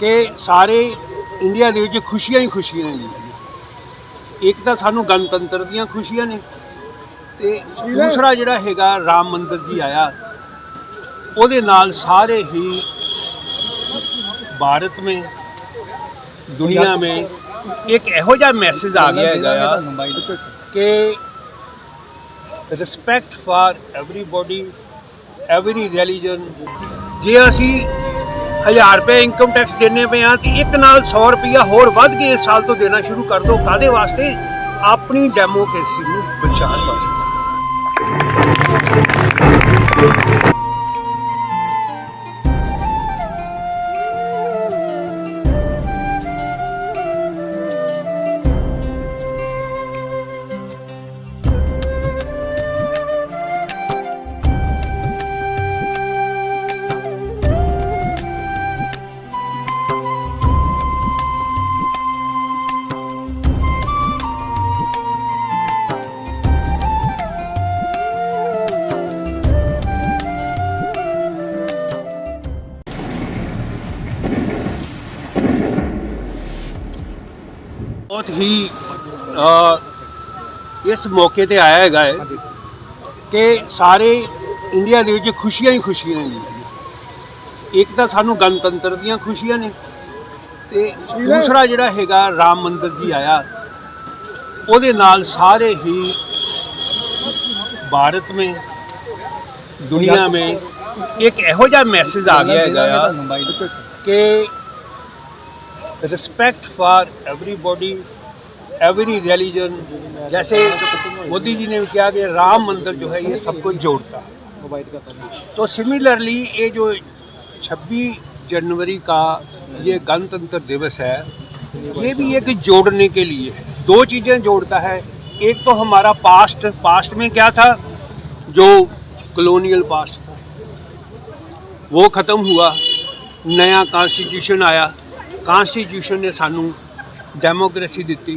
ਕਿ ਸਾਰੇ ਇੰਡੀਆ ਦੇ ਵਿੱਚ ਖੁਸ਼ੀਆਂ ਹੀ ਖੁਸ਼ੀਆਂ ਨੇ। ਇੱਕ ਤਾਂ ਸਾਨੂੰ ਗਣਤੰਤਰ ਦੀਆਂ ਖੁਸ਼ੀਆਂ ਨੇ ਤੇ ਦੂਸਰਾ ਜਿਹੜਾ ਹੈਗਾ ਰਾਮ ਮੰਦਿਰ ਜੀ ਆਇਆ, ਉਹਦੇ ਨਾਲ ਸਾਰੇ ਹੀ ਭਾਰਤ में ਦੁਨੀਆ में ਇੱਕ ਇਹੋ ਜਿਹਾ ਮੈਸੇਜ ਆ ਗਿਆ ਹੈਗਾ ਆ ਕਿ respect for everybody every religion ਜੇ ਅਸੀਂ 1000 ਰੁਪਏ ਇਨਕਮ ਟੈਕਸ ਦੇਣੇ ਪਏ ਆ ਤੇ ਇੱਕ ਨਾਲ 100 ਰੁਪਇਆ ਹੋਰ ਵੱਧ ਕੇ ਇਸ ਸਾਲ ਤੋਂ ਦੇਣਾ ਸ਼ੁਰੂ ਕਰ ਦਿਓ। ਕਾਦੇ ਵਾਸਤੇ? ਆਪਣੀ ਡੈਮੋਕ੍ਰੇਸੀ ਨੂੰ ਬਚਾਉਣ ਵਾਸਤੇ। ਬਹੁਤ ਹੀ ਇਸ ਮੌਕੇ ਤੇ ਆਇਆ ਹੈਗਾ ਹੈ ਕਿ ਸਾਰੇ ਇੰਡੀਆ ਦੇ ਵਿੱਚ ਖੁਸ਼ੀਆਂ ਹੀ ਖੁਸ਼ੀਆਂ ਨੇ। ਇੱਕ ਤਾਂ ਸਾਨੂੰ ਗਣਤੰਤਰ ਦੀਆਂ ਖੁਸ਼ੀਆਂ ਨੇ ਤੇ ਦੂਸਰਾ ਜਿਹੜਾ ਹੈਗਾ ਰਾਮ ਮੰਦਰ ਜੀ ਆਇਆ ਉਹਦੇ ਨਾਲ ਸਾਰੇ ਹੀ ਭਾਰਤ ਮੇ ਦੁਨੀਆ ਮੇ ਇੱਕ ਇਹੋ ਜਿਹਾ ਮੈਸੇਜ ਆ ਗਿਆ ਹੈਗਾ ਕਿ respect for everybody every religion जैसे मोदी जी ने कहा कि राम मंदिर जो है ये सबको जोड़ता है तो सिमिलरली ये जो 26 जनवरी का ये गणतंत्र दिवस है ये भी एक जोड़ने के लिए है दो चीज़ें जोड़ता है एक तो हमारा पास्ट पास्ट में क्या था जो कॉलोनियल पास्ट था वो ख़त्म हुआ नया कॉन्स्टिट्यूशन आया ਕਨਸਟੀਟਿਊਸ਼ਨ ਨੇ ਸਾਨੂੰ ਡੈਮੋਕ੍ਰੇਸੀ ਦਿੱਤੀ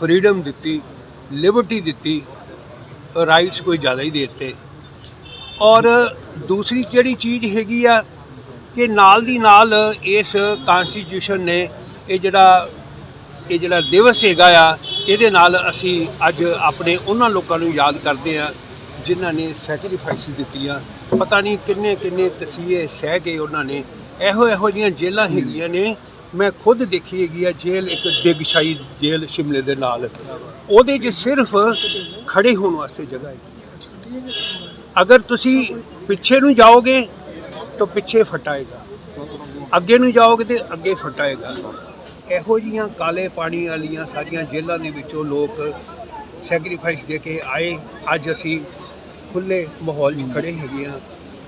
ਫਰੀडम ਦਿੱਤੀ ਲਿਬਰਟੀ ਦਿੱਤੀ ਰਾਈਟਸ ਕੋਈ ਜ਼ਿਆਦਾ ਹੀ ਦੇ ਦਿੱਤੇ। ਔਰ ਦੂਸਰੀ ਜਿਹੜੀ ਚੀਜ਼ ਹੈਗੀ ਆ ਕਿ ਨਾਲ ਦੀ ਨਾਲ ਇਸ ਕਨਸਟੀਟਿਊਸ਼ਨ ਨੇ ਇਹ ਜਿਹੜਾ ਇਹ ਜਿਹੜਾ ਦਿਵਸ ਹੈਗਾ ਆ, ਇਹਦੇ ਨਾਲ ਅਸੀਂ ਅੱਜ ਆਪਣੇ ਉਹਨਾਂ ਲੋਕਾਂ ਨੂੰ ਯਾਦ ਕਰਦੇ ਆ, ਜਿਨ੍ਹਾਂ ਨੇ ਸੈਕਰੀਫਾਈਸ ਦਿੱਤੀਆਂ। ਪਤਾ ਨਹੀਂ ਕਿੰਨੇ ਕਿੰਨੇ ਤਸੀਹੇ ਸਹਿ ਕੇ ਉਹਨਾਂ ਨੇ ਇਹੋ ਇਹੋ ਜਿਹੀਆਂ ਜੇਲ੍ਹਾਂ ਹੈਗੀਆਂ ਨੇ ਮੈਂ ਖੁਦ ਦੇਖੀ ਹੈਗੀ ਆ, ਜੇਲ੍ਹ ਇੱਕ ਦਿਗਸ਼ਾਈ ਜੇਲ੍ਹ ਸ਼ਿਮਲੇ ਦੇ ਨਾਲ। ਉਹਦੇ 'ਚ ਸਿਰਫ ਖੜੇ ਹੋਣ ਵਾਸਤੇ ਜਗ੍ਹਾ ਹੈ ਅਗਰ ਤੁਸੀਂ ਪਿੱਛੇ ਨੂੰ ਜਾਓਗੇ ਤਾਂ ਪਿੱਛੇ ਫਟਾਏਗਾ। ਅੱਗੇ ਨੂੰ ਜਾਓਗੇ ਤੇ ਅੱਗੇ ਫਟਾਏਗਾ। ਇਹੋ ਜੀਆਂ ਕਾਲੇ ਪਾਣੀ ਵਾਲੀਆਂ ਸਾਰੀਆਂ ਜੇਲ੍ਹਾਂ ਦੇ ਵਿੱਚੋਂ ਲੋਕ ਸੈਕਰੀਫਾਈਸ ਦੇ ਕੇ ਆਏ। ਅੱਜ ਅਸੀਂ ਖੁੱਲੇ ਮਾਹੌਲ 'ਚ ਖੜੇ ਹੈਗੇ ਆ।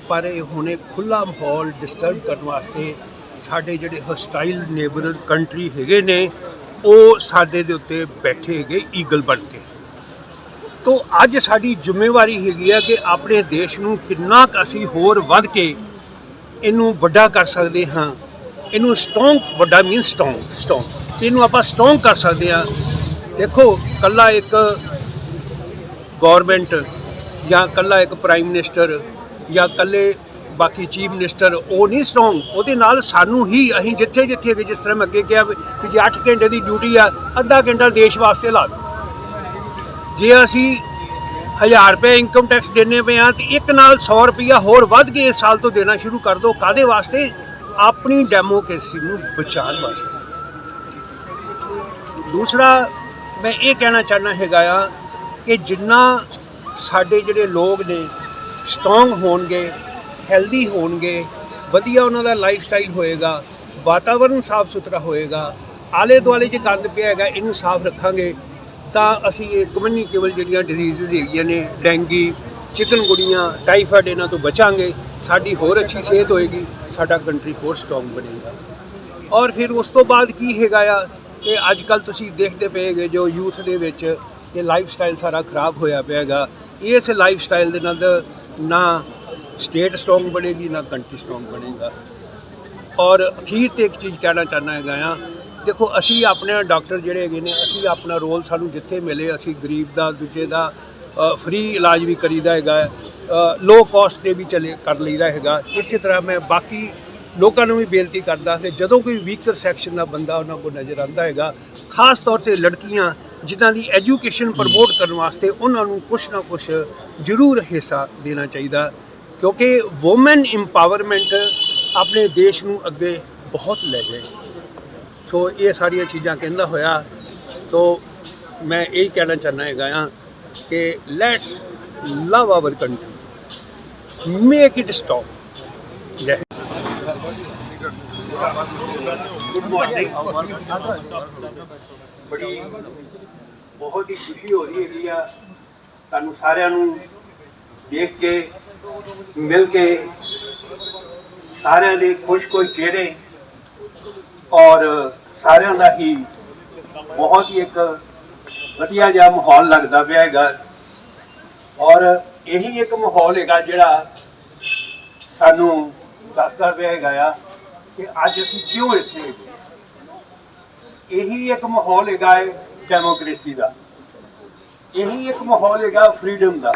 ਪਰ ਇਹ ਹੁਣੇ ਖੁੱਲਾ ਮਾਹੌਲ ਡਿਸਟਰਬ ਕਰਨ ਵਾਸਤੇ ਸਾਡੇ ਜਿਹੜੇ ਹਸਟਾਈਲ ਨੇਬਰ ਕੰਟਰੀ ਹੈਗੇ ਨੇ, ਉਹ ਸਾਡੇ ਦੇ ਉੱਤੇ ਬੈਠੇ ਹੈਗੇ ਈਗਲ ਬਣ ਕੇ। ਤੋ ਅੱਜ ਸਾਡੀ ਜ਼ਿੰਮੇਵਾਰੀ ਹੈਗੀ ਆ ਕਿ ਆਪਣੇ ਦੇਸ਼ ਨੂੰ ਕਿੰਨਾ ਕੁ ਅਸੀਂ ਹੋਰ ਵੱਧ ਕੇ ਇਹਨੂੰ ਵੱਡਾ ਕਰ ਸਕਦੇ ਹਾਂ। ਇਹਨੂੰ ਸਟਰੋਂਗ ਵੱਡਾ ਮੀਨ ਸਟਰੋਂਗ ਸਟਰੋਂਗ ਇਹਨੂੰ ਆਪਾਂ ਸਟਰੋਂਗ ਕਰ ਸਕਦੇ ਹਾਂ। ਦੇਖੋ, ਕੱਲਾ ਇੱਕ ਗਵਰਨਮੈਂਟ ਜਾਂ ਕੱਲਾ ਇੱਕ ਪ੍ਰਾਈਮ ਮਿਨਿਸਟਰ ਜਾਂ ਕੱਲੇ ਬਾਕੀ ਚੀਫ ਮਿਨਿਸਟਰ ਉਹ ਨਹੀਂ ਸਟਰੋਂਗ ਉਹਦੇ ਨਾਲ ਸਾਨੂੰ ਹੀ ਅਸੀਂ ਜਿੱਥੇ ਜਿੱਥੇ ਕਿ ਜਿਸ ਤਰ੍ਹਾਂ ਮੈਂ ਅੱਗੇ ਕਿਹਾ ਵੀ ਕਿ ਜੇ 8 ਘੰਟੇ ਦੀ ਡਿਊਟੀ ਆ, ਅੱਧਾ ਘੰਟਾ ਦੇਸ਼ ਵਾਸਤੇ ਲਾ ਦਿਓ। ਜੇ ਅਸੀਂ 1000 ਰੁਪਏ ਇਨਕਮ ਟੈਕਸ ਦੇਣੇ ਪਏ ਆ ਤੇ ਇੱਕ ਨਾਲ 100 ਰੁਪਇਆ ਹੋਰ ਵੱਧ ਕੇ ਇਸ ਸਾਲ ਤੋਂ ਦੇਣਾ ਸ਼ੁਰੂ ਕਰ ਦਿਓ। ਕਾਦੇ ਵਾਸਤੇ? ਆਪਣੀ ਡੈਮੋਕ੍ਰੇਸੀ ਨੂੰ ਬਚਾਉਣ ਵਾਸਤੇ। ਦੂਸਰਾ, ਮੈਂ ਇਹ ਕਹਿਣਾ ਚਾਹਨਾ ਹੈਗਾ ਆ ਕਿ ਜਿੰਨਾ ਸਾਡੇ ਜਿਹੜੇ ਲੋਕ ਨੇ ਸਟਰੋਂਗ ਹੋਣਗੇ ਹੈਲਦੀ ਹੋਣਗੇ, ਵਧੀਆ ਉਹਨਾਂ ਦਾ ਲਾਈਫ ਸਟਾਈਲ ਹੋਏਗਾ ਵਾਤਾਵਰਣ ਸਾਫ਼ ਸੁਥਰਾ ਹੋਏਗਾ ਆਲੇ ਦੁਆਲੇ 'ਚ ਗੰਦ ਪਿਆ ਹੈਗਾ, ਇਹਨੂੰ ਸਾਫ਼ ਰੱਖਾਂਗੇ, ਤਾਂ ਅਸੀਂ ਇਹ ਕਮਿਊਨੀਕੇਬਲ ਜਿਹੜੀਆਂ ਡਿਜ਼ੀਜ਼ਸ ਹੈਗੀਆਂ ਨੇ, ਡੈਂਗੀ ਚਿਕਨਗੁਣੀਆਂ ਟਾਈਫਾਇਡ ਇਹਨਾਂ ਤੋਂ ਬਚਾਂਗੇ, ਸਾਡੀ ਹੋਰ ਅੱਛੀ ਸਿਹਤ ਹੋਏਗੀ, ਸਾਡਾ ਕੰਟਰੀ ਹੋਰ ਸਟਰੋਂਗ ਬਣੇਗਾ। ਔਰ ਫਿਰ ਉਸ ਤੋਂ ਬਾਅਦ ਕੀ ਹੈਗਾ ਆ, ਕਿ ਅੱਜ ਕੱਲ ਤੁਸੀਂ ਦੇਖਦੇ ਪਏਗੇ ਜੋ ਯੂਥ ਦੇ ਵਿੱਚ ਇਹ ਲਾਈਫ ਸਟਾਈਲ ਸਾਰਾ ਖਰਾਬ ਹੋਇਆ ਪਿਆ ਹੈਗਾ, ਇਸ ਲਾਈਫ ਸਟਾਈਲ ਦੇ ਨਾਲ ਨਾ ਸਟੇਟ ਸਟਰੋਂਗ ਬਣੇਗੀ, ਨਾ ਕੰਟਰੀ ਸਟਰੋਂਗ ਬਣੇਗਾ। ਔਰ ਅਖੀਰ ਤੇ ਇੱਕ ਚੀਜ਼ ਕਹਿਣਾ ਚਾਹੁੰਦਾ ਹੈਗਾ ਆ, ਦੇਖੋ, ਅਸੀਂ ਆਪਣੇ ਡਾਕਟਰ ਜਿਹੜੇ ਹੈਗੇ ਨੇ, ਅਸੀਂ ਆਪਣਾ ਰੋਲ ਸਾਨੂੰ ਜਿੱਥੇ ਮਿਲੇ, ਅਸੀਂ ਗਰੀਬ ਦਾ, ਦੂਜੇ ਦਾ ਫ੍ਰੀ ਇਲਾਜ ਵੀ ਕਰੀਦਾ ਹੈਗਾ ਲੋ ਕਾਸਟ ਤੇ ਵੀ ਚਲੇ, ਕਰ ਲਈਦਾ ਹੈਗਾ। ਇਸੇ ਤਰ੍ਹਾਂ ਮੈਂ ਬਾਕੀ ਲੋਕਾਂ ਨੂੰ ਵੀ ਬੇਨਤੀ ਕਰਦਾ ਕਿ ਜਦੋਂ ਕੋਈ ਵੀਕਰ ਸੈਕਸ਼ਨ ਦਾ ਬੰਦਾ ਉਹਨਾਂ ਕੋਲ ਨਜ਼ਰ ਆਉਂਦਾ ਹੈਗਾ, ਖਾਸ ਤੌਰ ਤੇ ਲੜਕੀਆਂ ਜਿਨ੍ਹਾਂ ਦੀ ਐਜੂਕੇਸ਼ਨ ਪ੍ਰਮੋਟ ਕਰਨ ਵਾਸਤੇ ਉਹਨਾਂ ਨੂੰ ਕੁਛ ਨਾ ਕੁਛ ਜ਼ਰੂਰ ਹਿੱਸਾ ਦੇਣਾ ਚਾਹੀਦਾ। ਕਿਉਂਕਿ ਔਮਨ ਇੰਪਾਵਰਮੈਂਟ ਆਪਣੇ ਦੇਸ਼ ਨੂੰ ਅੱਗੇ ਬਹੁਤ ਲੈ ਗਏ। ਸੋ ਇਹ ਸਾਰੀਆਂ ਚੀਜ਼ਾਂ ਕਹਿੰਦਾ ਹੋਇਆ। ਤੋ ਮੈਂ ਇਹ ਕਹਿਣਾ ਚਾਹੁੰਦਾ ਹੈਗਾ ਆ ਕਿ let's love our country make it stop good morning ਬੜੀ ਬਹੁਤ ਹੀ ਖੁਸ਼ੀ ਹੋ ਰਹੀ ਹੈਗੀ ਆ। ਤੁਹਾਨੂੰ ਸਾਰਿਆਂ ਨੂੰ ਦੇਖ ਕੇ ਮਿਲ ਕੇ ਸਾਰਿਆਂ ਦੇ ਖੁਸ਼-ਖੁਸ਼ ਚਿਹਰੇ ਔਰ ਸਾਰਿਆਂ ਦਾ ਹੀ ਬਹੁਤ ਹੀ ਇੱਕ ਵਧੀਆ ਜਿਹਾ ਮਾਹੌਲ ਲੱਗਦਾ ਪਿਆ ਹੈਗਾ। ਔਰ ਇਹੀ ਇੱਕ ਮਾਹੌਲ ਹੈਗਾ ਜਿਹੜਾ ਸਾਨੂੰ ਦੱਸਦਾ ਪਿਆ ਹੈਗਾ ਆ ਕਿ ਅੱਜ ਅਸੀਂ ਕਿਉਂ ਇੱਥੇ ਇਹੀ ਇੱਕ ਮਾਹੌਲ ਹੈਗਾ ਹੈ ਡੈਮੋਕ੍ਰੇਸੀ ਦਾ। ਇਹੀ ਇੱਕ ਮਾਹੌਲ ਹੈਗਾ ਫਰੀडम ਦਾ।